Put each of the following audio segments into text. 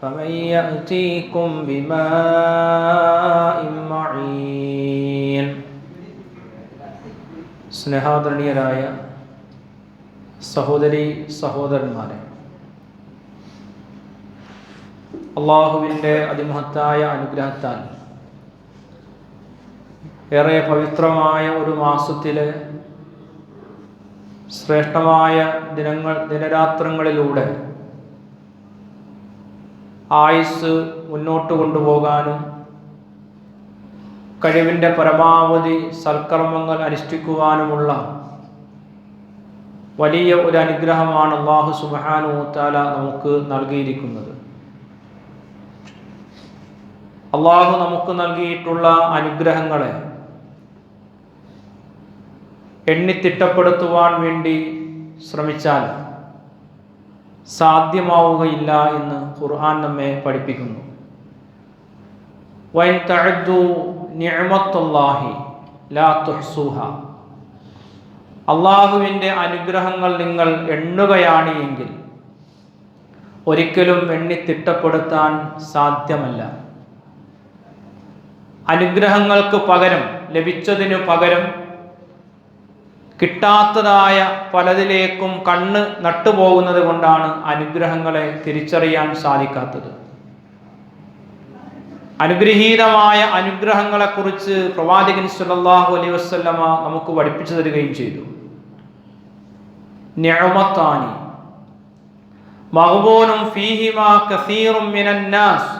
فمن يأتيكم بماء معين സ്നേഹാദരണീയരായ സഹോദരി സഹോദരന്മാരെ അള്ളാഹുവിൻ്റെ അതിമഹത്തായ അനുഗ്രഹത്താൽ ഏറെ പവിത്രമായ ഒരു മാസത്തിലെ ശ്രേഷ്ഠമായ ദിനങ്ങൾ ദിനരാത്രങ്ങളിലൂടെ ആയുസ് മുന്നോട്ട് കൊണ്ടുപോകാനും കഴിവിന്റെ പരമാവധി സൽക്കർമ്മങ്ങൾ അനുഷ്ഠിക്കുവാനുമുള്ള വലിയ ഒരു അനുഗ്രഹമാണ് അള്ളാഹു സുബാനു താല നമുക്ക് നൽകിയിരിക്കുന്നത്. അള്ളാഹു നമുക്ക് നൽകിയിട്ടുള്ള അനുഗ്രഹങ്ങളെ എണ്ണിത്തിട്ടപ്പെടുത്തുവാൻ വേണ്ടി ശ്രമിച്ചാൽ സാധ്യമാവുകയില്ല എന്ന് ഖുർആൻ നമ്മെ പഠിപ്പിക്കുന്നു. ലാ അള്ളാഹുവിന്റെ അനുഗ്രഹങ്ങൾ നിങ്ങൾ എണ്ണുകയാണ് എങ്കിൽ ഒരിക്കലും എണ്ണി തിട്ടപ്പെടുത്താൻ സാധ്യമല്ല. അനുഗ്രഹങ്ങൾക്ക് പകരം ലഭിച്ചതിനു പകരം കിട്ടാത്തതായ പലതിലേക്കും കണ്ണ് നട്ടുപോകുന്നത് കൊണ്ടാണ് അനുഗ്രഹങ്ങളെ തിരിച്ചറിയാൻ സാധിക്കാത്തത്. അനുഗ്രഹീതമായ അനുഗ്രഹങ്ങളെക്കുറിച്ച് പ്രവാചകൻ സല്ലല്ലാഹു അലൈ വസല്ലമ നമുക്ക് പഠിപ്പിച്ചു തരികയും ചെയ്തു. നിഅമത്താനി. മഹബൂനും ഫീഹിമാ കസീറും മിനന്നാസ്.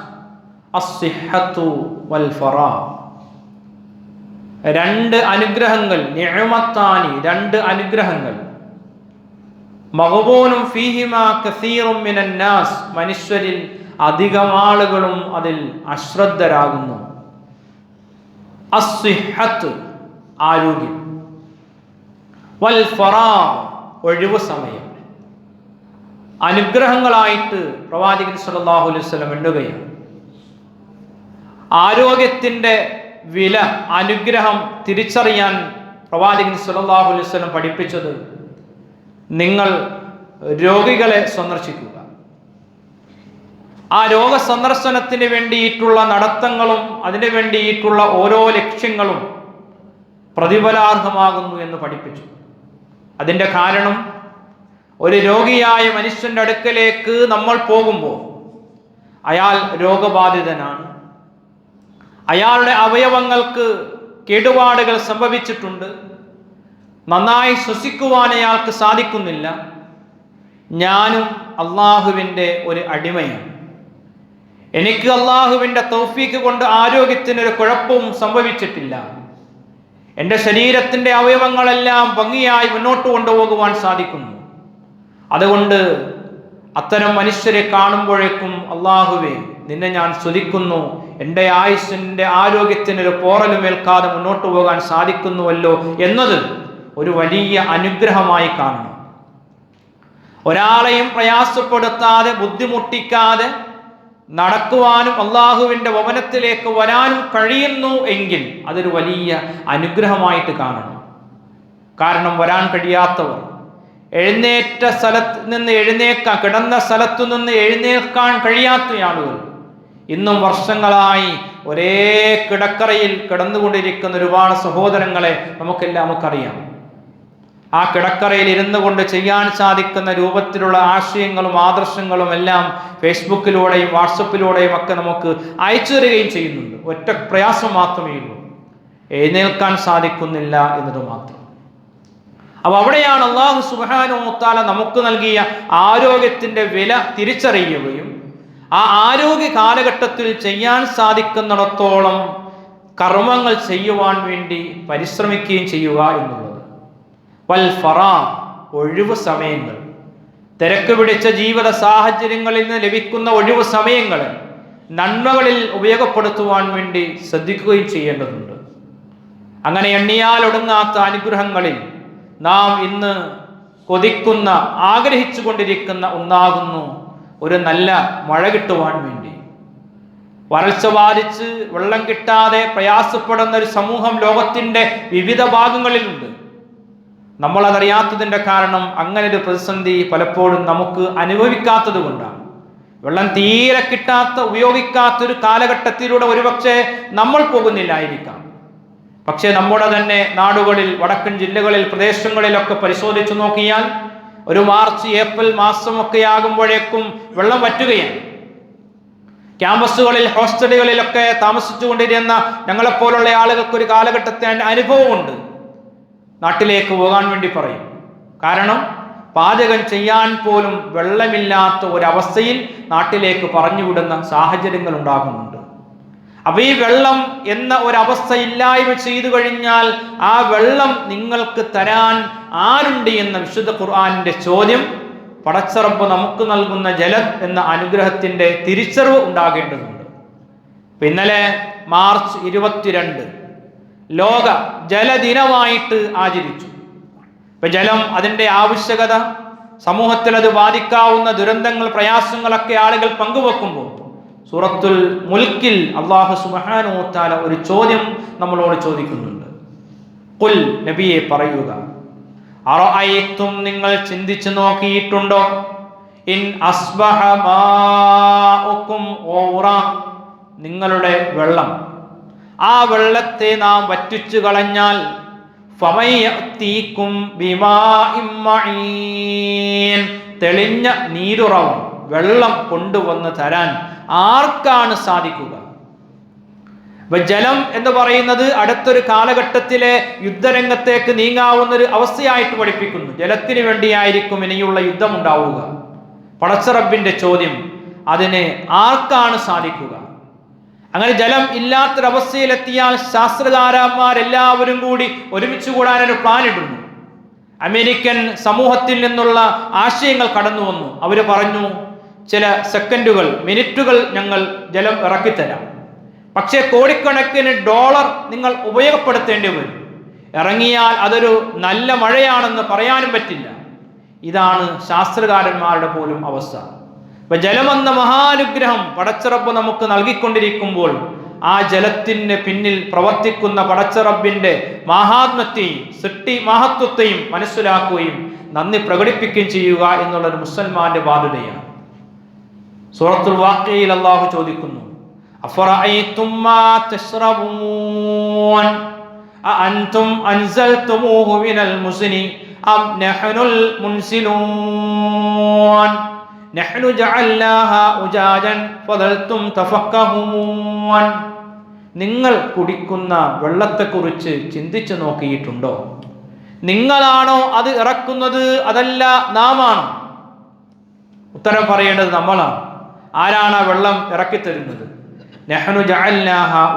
അസ്സിഹത്തു വൽ ഫറാ. രണ്ട് അനുഗ്രഹങ്ങൾ നിഅമത്താനി രണ്ട് അനുഗ്രഹങ്ങൾ. മഹബൂനും ഫീഹിമാ കസീറും മനുഷ്യരിൽ അധികം ആളുകളും അതിൽ അശ്രദ്ധരാകുന്നു. അസ്വിഹത്ത് ആരോഗ്യം. വൽ ഫറാ ഒഴിവ് സമയം. അനുഗ്രഹങ്ങളായിട്ട് പ്രവാചകൻ സല്ലല്ലാഹു അലൈഹി വസല്ലം എണ്ണുകയാണ്. ആരോഗ്യത്തിന്റെ വില അനുഗ്രഹം തിരിച്ചറിയാൻ പ്രവാചകൻ സുലല്ലാഹു അലൈഹി പഠിപ്പിച്ചത് നിങ്ങൾ രോഗികളെ സന്ദർശിക്കുക. ആ രോഗ സന്ദർശനത്തിന് വേണ്ടിയിട്ടുള്ള നടത്തങ്ങളും അതിനു വേണ്ടിയിട്ടുള്ള ഓരോ ലക്ഷ്യങ്ങളും പ്രതിഫലാർഹമാകുന്നു എന്ന് പഠിപ്പിച്ചു. അതിന്റെ കാരണം ഒരു രോഗിയായ മനുഷ്യന്റെ അടുക്കലേക്ക് നമ്മൾ പോകുമ്പോൾ അയാൾ രോഗബാധിതനാണ്. അയാളുടെ അവയവങ്ങൾക്ക് കേടുപാടുകൾ സംഭവിച്ചിട്ടുണ്ട്. നന്നായി ശ്വസിക്കുവാൻ അയാൾക്ക് സാധിക്കുന്നില്ല. ഞാനും അള്ളാഹുവിന്റെ ഒരു അടിമയാണ്. എനിക്ക് അള്ളാഹുവിന്റെ തൗഫീക്ക് കൊണ്ട് ആരോഗ്യത്തിനൊരു കുഴപ്പവും സംഭവിച്ചിട്ടില്ല. എന്റെ ശരീരത്തിന്റെ അവയവങ്ങളെല്ലാം ഭംഗിയായി മുന്നോട്ട് കൊണ്ടുപോകുവാൻ സാധിക്കുന്നു. അതുകൊണ്ട് അത്തരം മനുഷ്യരെ കാണുമ്പോഴേക്കും അള്ളാഹുവെ നിന്നെ ഞാൻ സ്തുതിക്കുന്നു എന്റെ ആയുസ്സിന്റെ ആരോഗ്യത്തിനൊരു പോറലും ഏൽക്കാതെ മുന്നോട്ട് പോകാൻ സാധിക്കുന്നുവല്ലോ എന്നത് ഒരു വലിയ അനുഗ്രഹമായി കാണണം. ഒരാളെയും പ്രയാസപ്പെടുത്താതെ ബുദ്ധിമുട്ടിക്കാതെ നടക്കുവാനും അള്ളാഹുവിന്റെ ഭവനത്തിലേക്ക് വരാനും കഴിയുന്നു എങ്കിൽ അതൊരു വലിയ അനുഗ്രഹമായിട്ട് കാണണം. കാരണം വരാൻ കഴിയാത്തവർ എഴുന്നേറ്റ സ്ഥലത്ത് നിന്ന് എഴുന്നേക്കാൻ കിടന്ന സ്ഥലത്തു നിന്ന് എഴുന്നേൽക്കാൻ കഴിയാത്ത ആളുകൾ ഇന്നും വർഷങ്ങളായി ഒരേ കിടക്കറയിൽ കിടന്നുകൊണ്ടിരിക്കുന്ന ഒരുപാട് സഹോദരങ്ങളെ നമുക്കെല്ലാം നമുക്കറിയാം. ആ കിടക്കറയിൽ ഇരുന്നു കൊണ്ട് ചെയ്യാൻ സാധിക്കുന്ന രൂപത്തിലുള്ള ആശയങ്ങളും ആദർശങ്ങളും എല്ലാം ഫേസ്ബുക്കിലൂടെയും വാട്സപ്പിലൂടെയും ഒക്കെ നമുക്ക് അയച്ചു തരികയും ചെയ്യുന്നുണ്ട്. ഒറ്റ പ്രയാസം മാത്രമേ ഉള്ളൂ. എഴുന്നേൽക്കാൻ സാധിക്കുന്നില്ല എന്നത് മാത്രം. അപ്പൊ അവിടെയാണ് അള്ളാഹു സുബാനുത്താല നമുക്ക് നൽകിയ ആരോഗ്യത്തിന്റെ വില തിരിച്ചറിയുകയും ആ ആരോഗ്യ കാലഘട്ടത്തിൽ ചെയ്യാൻ സാധിക്കുന്നിടത്തോളം കർമ്മങ്ങൾ ചെയ്യുവാൻ വേണ്ടി പരിശ്രമിക്കുകയും ചെയ്യുക എന്നുള്ളത്. വൽ ഫറാ ഒഴിവ് സമയങ്ങൾ. തിരക്ക് പിടിച്ച ജീവിത സാഹചര്യങ്ങളിൽ നിന്ന് ലഭിക്കുന്ന ഒഴിവ് സമയങ്ങൾ നന്മകളിൽ ഉപയോഗപ്പെടുത്തുവാൻ വേണ്ടി ശ്രദ്ധിക്കുകയും ചെയ്യേണ്ടതുണ്ട്. അങ്ങനെ എണ്ണിയാൽ ഒടുങ്ങാത്ത അനുഗ്രഹങ്ങളിൽ നാം ഇന്ന് കൊതിക്കുന്ന ആഗ്രഹിച്ചു കൊണ്ടിരിക്കുന്ന ഒന്നാകുന്നു. ഒരു നല്ല മഴ കിട്ടുവാൻ വേണ്ടി. വരൾച്ച ബാധിച്ച് വെള്ളം കിട്ടാതെ പ്രയാസപ്പെടുന്ന ഒരു സമൂഹം ലോകത്തിന്റെ വിവിധ ഭാഗങ്ങളിലുണ്ട്. നമ്മൾ അതറിയാത്തതിന്റെ കാരണം അങ്ങനെ ഒരു പ്രതിസന്ധി പലപ്പോഴും നമുക്ക് അനുഭവിക്കാത്തത് കൊണ്ടാണ്. വെള്ളം തീരെ കിട്ടാത്ത ഉപയോഗിക്കാത്തൊരു കാലഘട്ടത്തിലൂടെ ഒരുപക്ഷെ നമ്മൾ പോകുന്നില്ലായിരിക്കാം. പക്ഷേ നമ്മുടെ തന്നെ നാടുകളിൽ വടക്കൻ ജില്ലകളിൽ പ്രദേശങ്ങളിലൊക്കെ പരിശോധിച്ചു നോക്കിയാൽ ഒരു മാർച്ച് ഏപ്രിൽ മാസമൊക്കെ ആകുമ്പോഴേക്കും വെള്ളം വറ്റുകയാണ്. ക്യാമ്പസുകളിൽ ഹോസ്റ്റലുകളിലൊക്കെ താമസിച്ചുകൊണ്ടിരുന്ന ഞങ്ങളെപ്പോലുള്ള ആളുകൾക്ക് ഒരു കാലഘട്ടത്തെ അനുഭവമുണ്ട്. നാട്ടിലേക്ക് പോകാൻ വേണ്ടി പറയും. കാരണം പാചകം ചെയ്യാൻ പോലും വെള്ളമില്ലാത്ത ഒരവസ്ഥയിൽ നാട്ടിലേക്ക് പറഞ്ഞുവിടുന്ന സാഹചര്യങ്ങൾ ഉണ്ടാകുന്നുണ്ട് അപ്പൊ ഈ വെള്ളം എന്ന ഒരവസ്ഥ ഇല്ലായ്മ ചെയ്തു കഴിഞ്ഞാൽ ആ വെള്ളം നിങ്ങൾക്ക് തരാൻ ആരുണ്ട് എന്ന വിശുദ്ധ ഖുർആാനിന്റെ ചോദ്യം പടച്ചറപ്പ് നമുക്ക് നൽകുന്ന ജലം എന്ന അനുഗ്രഹത്തിന്റെ തിരിച്ചറിവ് ഉണ്ടാകേണ്ടതുണ്ട്. ഇന്നലെ മാർച്ച് ഇരുപത്തിരണ്ട് ലോക ജലദിനമായിട്ട് ആചരിച്ചു. ഇപ്പൊ ജലം അതിന്റെ ആവശ്യകത സമൂഹത്തിൽ അത് ബാധിക്കാവുന്ന ദുരന്തങ്ങൾ പ്രയാസങ്ങളൊക്കെ ആളുകൾ പങ്കുവെക്കുമ്പോൾ സൂറത്തുൽ മുൽക്കിൽ അള്ളാഹു സുബാനോത്താല ഒരു ചോദ്യം നമ്മളോട് ചോദിക്കുന്നുണ്ട്. കുൽ നബിയെ പറയുക അറഅയ്തും നിങ്ങൾ ചിന്തിച്ചു നോക്കിയിട്ടുണ്ടോ? ഇൻ അസ്ബഹ മാഉക്കും ഔറ നിങ്ങളുടെ വെള്ളം. ആ വെള്ളത്തെ നാം വറ്റിച്ചു കളഞ്ഞാൽ തെളിഞ്ഞ നീരുറവും വെള്ളം കൊണ്ടുവന്ന് തരാൻ ആർക്കാണ് സാധിക്കുക? ഇപ്പൊ ജലം എന്ന് പറയുന്നത് അടുത്തൊരു കാലഘട്ടത്തിലെ യുദ്ധരംഗത്തേക്ക് നീങ്ങാവുന്ന ഒരു അവസ്ഥയായിട്ട് പഠിപ്പിക്കുന്നു. ജലത്തിന് വേണ്ടിയായിരിക്കും ഇനിയുള്ള യുദ്ധം ഉണ്ടാവുക പടച്ചറബിന്റെ ചോദ്യം അതിന് ആർക്കാണ് സാധിക്കുക? അങ്ങനെ ജലം ഇല്ലാത്തൊരവസ്ഥയിലെത്തിയാൽ ശാസ്ത്രകാരന്മാരെല്ലാവരും കൂടി ഒരുമിച്ച് കൂടാനൊരു പ്ലാൻ ഇടുന്നു അമേരിക്കൻ സമൂഹത്തിൽ നിന്നുള്ള ആശയങ്ങൾ കടന്നു വന്നു അവർ പറഞ്ഞു ചില സെക്കൻഡുകൾ മിനിറ്റുകൾ ഞങ്ങൾ ജലം ഇറക്കിത്തരാം. പക്ഷേ കോടിക്കണക്കിന് ഡോളർ നിങ്ങൾ ഉപയോഗപ്പെടുത്തേണ്ടി വരും. ഇറങ്ങിയാൽ അതൊരു നല്ല മഴയാണെന്ന് പറയാനും പറ്റില്ല. ഇതാണ് ശാസ്ത്രകാരന്മാരുടെ പോലും അവസ്ഥ. ഇപ്പൊ ജലമെന്ന മഹാനുഗ്രഹം പടച്ചിറപ്പ് നമുക്ക് നൽകിക്കൊണ്ടിരിക്കുമ്പോൾ ആ ജലത്തിന് പിന്നിൽ പ്രവർത്തിക്കുന്ന പടച്ചിറപ്പിന്റെ മഹാത്മത്തെയും സൃഷ്ടി മഹത്വത്തെയും മനസ്സിലാക്കുകയും നന്ദി പ്രകടിപ്പിക്കുകയും ചെയ്യുക എന്നുള്ളത് മുസൽമാന്റെ ബാധ്യതയാണ് സൂറത്തുൽ വാക്കയിൽ അല്ലാഹു ചോദിക്കുന്നു അഅൻതും അൻസൽതുമൂഹു മിനൽ മുസ്നി? അം നഹ്നുൽ മുൻസിലൂൻ? നഹ്നു ജഅൽനാഹാ ഉജാജൻ ഫദൽതും തഫക്കഹൂൻ നിങ്ങൾ കുടിക്കുന്ന വെള്ളത്തെക്കുറിച്ച് ചിന്തിച്ചു നോക്കിയിട്ടുണ്ടോ? നിങ്ങളാണോ അത് ഇറക്കുന്നത്? അതല്ല നാമാണോ? ഉത്തരം പറയേണ്ടത് നമ്മളാണ്. ആരാണ് ആ വെള്ളം ഇറക്കി തരുന്നത് നെഹ്നു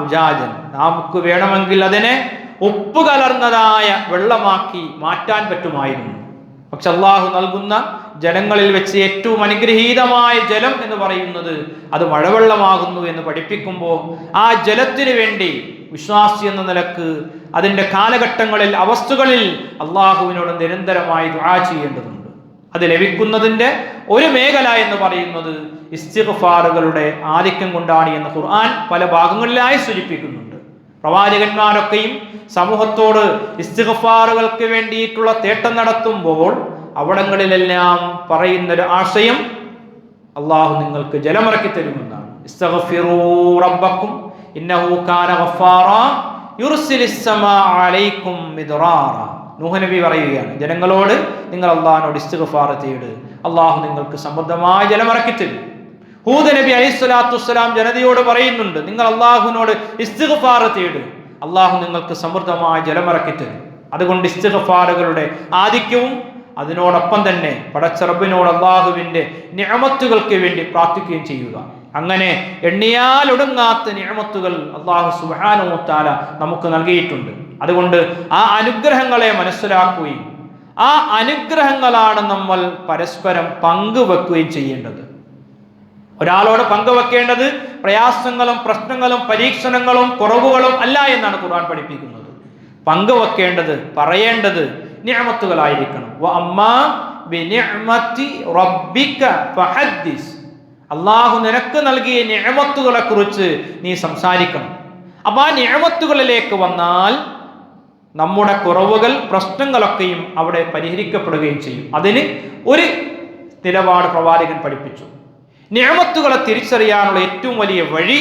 ഉജാജൻ. നമുക്ക് വേണമെങ്കിൽ അതിനെ ഉപ്പ് കലർന്നതായ വെള്ളമാക്കി മാറ്റാൻ പറ്റുമായിരുന്നു. പക്ഷെ അള്ളാഹു നൽകുന്ന ജനങ്ങളിൽ വെച്ച് ഏറ്റവും അനുഗ്രഹീതമായ ജലം എന്ന് പറയുന്നത് അത് മഴവെള്ളമാകുന്നു എന്ന് പഠിപ്പിക്കുമ്പോൾ ആ ജലത്തിന് വേണ്ടി വിശ്വാസി എന്ന നിലയ്ക്ക് അതിന്റെ കാലഘട്ടങ്ങളിൽ അവസ്ഥകളിൽ അള്ളാഹുവിനോട് നിരന്തരമായി ദുആ ചെയ്യേണ്ടതുണ്ട്. അത് ലഭിക്കുന്നതിന്റെ ഒരു മേഖല എന്ന് പറയുന്നത് ഇസ്തിഗ്ഫാറുകളുടെ ആധിക്യം കൊണ്ടാണ് എന്ന് ഖുർആൻ പല ഭാഗങ്ങളിലായി സൂചിപ്പിക്കുന്നുണ്ട്. പ്രവാചകന്മാരൊക്കെയും സമൂഹത്തോട് ഇസ്തിഗ്ഫാറുകൾക്ക് വേണ്ടിയിട്ടുള്ള തേട്ടം നടത്തുമ്പോൾ അവിടങ്ങളിലെല്ലാം പറയുന്നൊരു ആശയം അള്ളാഹു നിങ്ങൾക്ക് ജലമിറക്കി തരുമെന്നാണ്. ഇസ്തഗ്ഫിറൂ ഇന്നഹു കാന ഗഫാറ യുർസിലിസ് സമാ അലൈക്കും മിദ്റാറ. നൂഹ് നബി പറയുകയാണ് ജനങ്ങളോട് നിങ്ങൾ അള്ളാഹിനോട് ഇസ്തിഗ്ഫാർ തേട്. അള്ളാഹു നിങ്ങൾക്ക് സമൃദ്ധമായ ജലമിറക്കി തരും. ഹൂദ് നബി ജനതയോട് പറയുന്നുണ്ട് നിങ്ങൾ അള്ളാഹുവിനോട് ഇസ്തിഗ്ഫാർ തേടും. അള്ളാഹു നിങ്ങൾക്ക് സമൃദ്ധമായ ജലമിറക്കി തരും. അതുകൊണ്ട് ഇസ്തിഗ്ഫാറുകളുടെ ആധിക്യവും അതിനോടൊപ്പം തന്നെ പടച്ചറബിനോട് അള്ളാഹുവിന്റെ നിയമത്തുകൾക്ക് വേണ്ടി പ്രാർത്ഥിക്കുകയും ചെയ്യുക. അങ്ങനെ എണ്ണിയാൽ ഒടുങ്ങാത്ത നിയമത്തുകൾ അള്ളാഹു സുഹാനുമൂത്താല നമുക്ക് നൽകിയിട്ടുണ്ട്. അതുകൊണ്ട് ആ അനുഗ്രഹങ്ങളെ മനസ്സിലാക്കുകയും ആ അനുഗ്രഹങ്ങളാണ് നമ്മൾ പരസ്പരം പങ്കുവെക്കുകയും ചെയ്യേണ്ടത്. ഒരാളോട് പങ്കുവെക്കേണ്ടത് പ്രയാസങ്ങളും പ്രശ്നങ്ങളും പരീക്ഷണങ്ങളും കുറവുകളും അല്ല എന്നാണ് ഖുർആൻ പഠിപ്പിക്കുന്നത്. പങ്കുവെക്കേണ്ടത് പറയേണ്ടത് ഞാമത്തുകളായിരിക്കണം അള്ളാഹു നിനക്ക് നൽകിയ നിഅമത്തുകളെ കുറിച്ച് നീ സംസാരിക്കണം. അപ്പൊ ആ ഞാമത്തുകളിലേക്ക് വന്നാൽ നമ്മുടെ കുറവുകൾ പ്രശ്നങ്ങളൊക്കെയും അവിടെ പരിഹരിക്കപ്പെടുകയും ചെയ്യും. അതിന് ഒരു നിലപാട് പ്രവാചകൻ പഠിപ്പിച്ചു. നിയമത്തുകളെ തിരിച്ചറിയാനുള്ള ഏറ്റവും വലിയ വഴി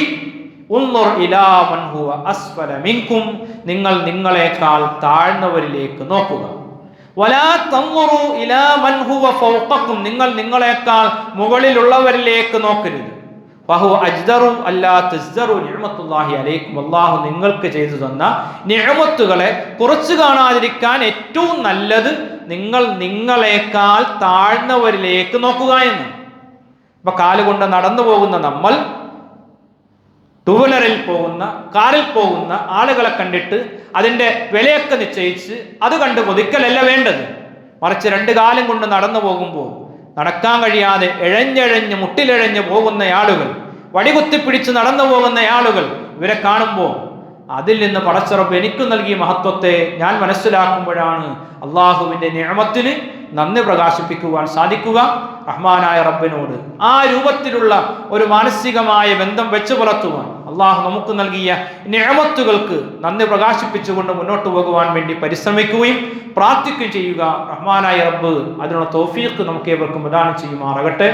മിൻകും നിങ്ങൾ നിങ്ങളെക്കാൾ താഴ്ന്നവരിലേക്ക് നോക്കുക. നിങ്ങൾ നിങ്ങളെക്കാൾ മുകളിലുള്ളവരിലേക്ക് നോക്കരുത്. ബഹു അജ്ദറു അല്ലാ തസ്ദറു നിഅമത്തുല്ലാഹി അലൈക്കും. അല്ലാഹു നിങ്ങൾക്ക് ചെയ്തു തന്ന നിഅമത്തുകളെ കുറച്ച് കാണാതിരിക്കാൻ ഏറ്റവും നല്ലത് നിങ്ങൾ നിങ്ങളെക്കാൾ താഴ്ന്നവരിലേക്ക് നോക്കുക എന്ന്. അപ്പൊ കാലുകൊണ്ട് നടന്നു പോകുന്ന നമ്മൾ ടൂ വീലറിൽ പോകുന്ന കാറിൽ പോകുന്ന ആളുകളെ കണ്ടിട്ട് അതിന്റെ വിലയൊക്കെ നിശ്ചയിച്ച് അത് കണ്ട് കൊതിക്കലല്ല വേണ്ടത്. മറിച്ച് രണ്ട് കാലം കൊണ്ട് നടന്നു പോകുമ്പോൾ നടക്കാൻ കഴിയാതെ എഴഞ്ഞെഴഞ്ഞ് മുട്ടിലെഴഞ്ഞ് പോകുന്ന ആളുകൾ വടികുത്തിപ്പിടിച്ച് നടന്നു പോകുന്ന ആളുകൾ ഇവരെ കാണുമ്പോൾ അതിൽ നിന്ന് പടച്ചുറപ്പ് എനിക്ക് നൽകിയ മഹത്വത്തെ ഞാൻ മനസ്സിലാക്കുമ്പോഴാണ് അള്ളാഹുവിന്റെ നിയമത്തിന് നന്ദി പ്രകാശിപ്പിക്കുവാൻ സാധിക്കുക. റഹ്മാനായ റബ്ബിനോട് ആ രൂപത്തിലുള്ള ഒരു മാനസികമായ ബന്ധം വെച്ചു പുലർത്തുവാൻ അള്ളാഹു നമുക്ക് നൽകിയ ഞാമത്തുകൾക്ക് നന്ദി പ്രകാശിപ്പിച്ചുകൊണ്ട് മുന്നോട്ട് പോകുവാൻ വേണ്ടി പരിശ്രമിക്കുകയും പ്രാർത്ഥിക്കുകയും ചെയ്യുക. റഹ്മാനായ റബ്ബ് അതിനുള്ള തോഫീക്ക് നമുക്ക് ഏവർക്കും പ്രദാനം ചെയ്യുമാറാകട്ടെ.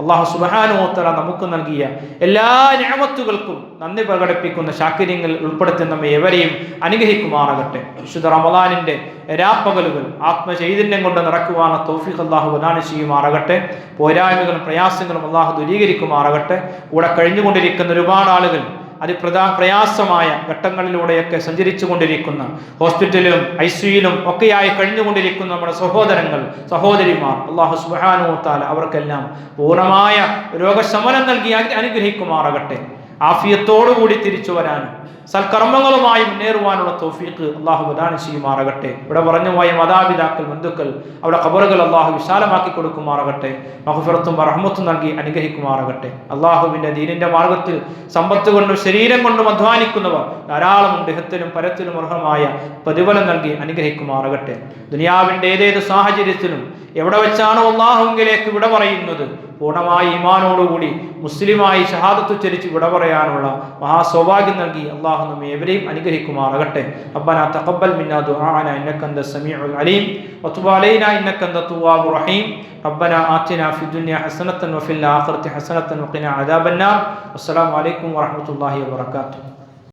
അള്ളാഹു സുബാനുമോത്തല നമുക്ക് നൽകിയ എല്ലാ ഞാമത്തുകൾക്കും നന്ദി പ്രകടിപ്പിക്കുന്ന ശാക്കര്യങ്ങൾ ഉൾപ്പെടുത്തി നമ്മെ എവരെയും അനുഗ്രഹിക്കുമാറാകട്ടെ. വിശുദ്ധ റമദാനിന്റെ രാപ്പകലുകൾ ആത്മചൈതന്യം കൊണ്ട് നടക്കുവാനുള്ള തൗഫീഖ് അള്ളാഹു പ്രദാനം ചെയ്യുമാറാകട്ടെ. പോരായ്മകളും പ്രയാസങ്ങളും അള്ളാഹു ദൂരീകരിക്കുമാറാകട്ടെ. കൂടെ കഴിഞ്ഞുകൊണ്ടിരിക്കുന്ന ഒരുപാട് ആളുകൾ അതിപ്രധാ പ്രയാസമായ ഘട്ടങ്ങളിലൂടെയൊക്കെ സഞ്ചരിച്ചു കൊണ്ടിരിക്കുന്ന ഹോസ്പിറ്റലിലും ഐ സിയിലും ഒക്കെയായി കഴിഞ്ഞുകൊണ്ടിരിക്കുന്ന നമ്മുടെ സഹോദരങ്ങൾ സഹോദരിമാർ അള്ളാഹു സുബാനുത്താല അവർക്കെല്ലാം പൂർണമായ രോഗശമനം നൽകി അനു- അനുഗ്രഹിക്കുമാറാകട്ടെ. ആഫിയത്തോടുകൂടി തിരിച്ചു വരാനും സൽക്കർമ്മങ്ങളുമായി മുന്നേറുവാനുള്ള തോഫീക്ക് അള്ളാഹു പ്രദാനം ചെയ്യുമാറാകട്ടെ. ഇവിടെ പറഞ്ഞു പോയ മാതാപിതാക്കൾ ബന്ധുക്കൾ അവിടെ ഖബറുകൾ അള്ളാഹു വിശാലമാക്കി കൊടുക്കുമാറാകട്ടെ. മഹഫിറത്തും റഹ്മത്തും നൽകി അനുഗ്രഹിക്കുമാറാകട്ടെ. അള്ളാഹുവിന്റെ ദീനിന്റെ മാർഗത്തിൽ സമ്പത്ത് കൊണ്ടും ശരീരം കൊണ്ടും അധ്വാനിക്കുന്നവർ ധാരാളം ഇഹത്തിലും പരത്തിനും അർഹമായ പ്രതിഫലം നൽകി അനുഗ്രഹിക്കുമാറാകട്ടെ. ദുനിയാവിന്റെ ഏതേത് സാഹചര്യത്തിലും എവിടെ വെച്ചാണോ അള്ളാഹുവിലേക്ക് വിട പറയുന്നത്? പൂർണമായി ഈമാനോടുകൂടി മുസ്ലിമായി ഷഹാദത്ത് ഉച്ചരിച്ച് വിട പറയാനുള്ള മഹാസൗഭാഗ്യം നൽകി അള്ളാഹു നമ്മെ എവരെയും അനുഗ്രഹിക്കുമാറാകട്ടെ ربنا تقبل منا دعاءنا انك انت السميع العليم وتب علينا انك انت التواب الرحيم ربنا آتنا في الدنيا حسنة وفي الآخرة حسنة وقنا عذاب النار والسلام عليكم ورحمة الله وبركاته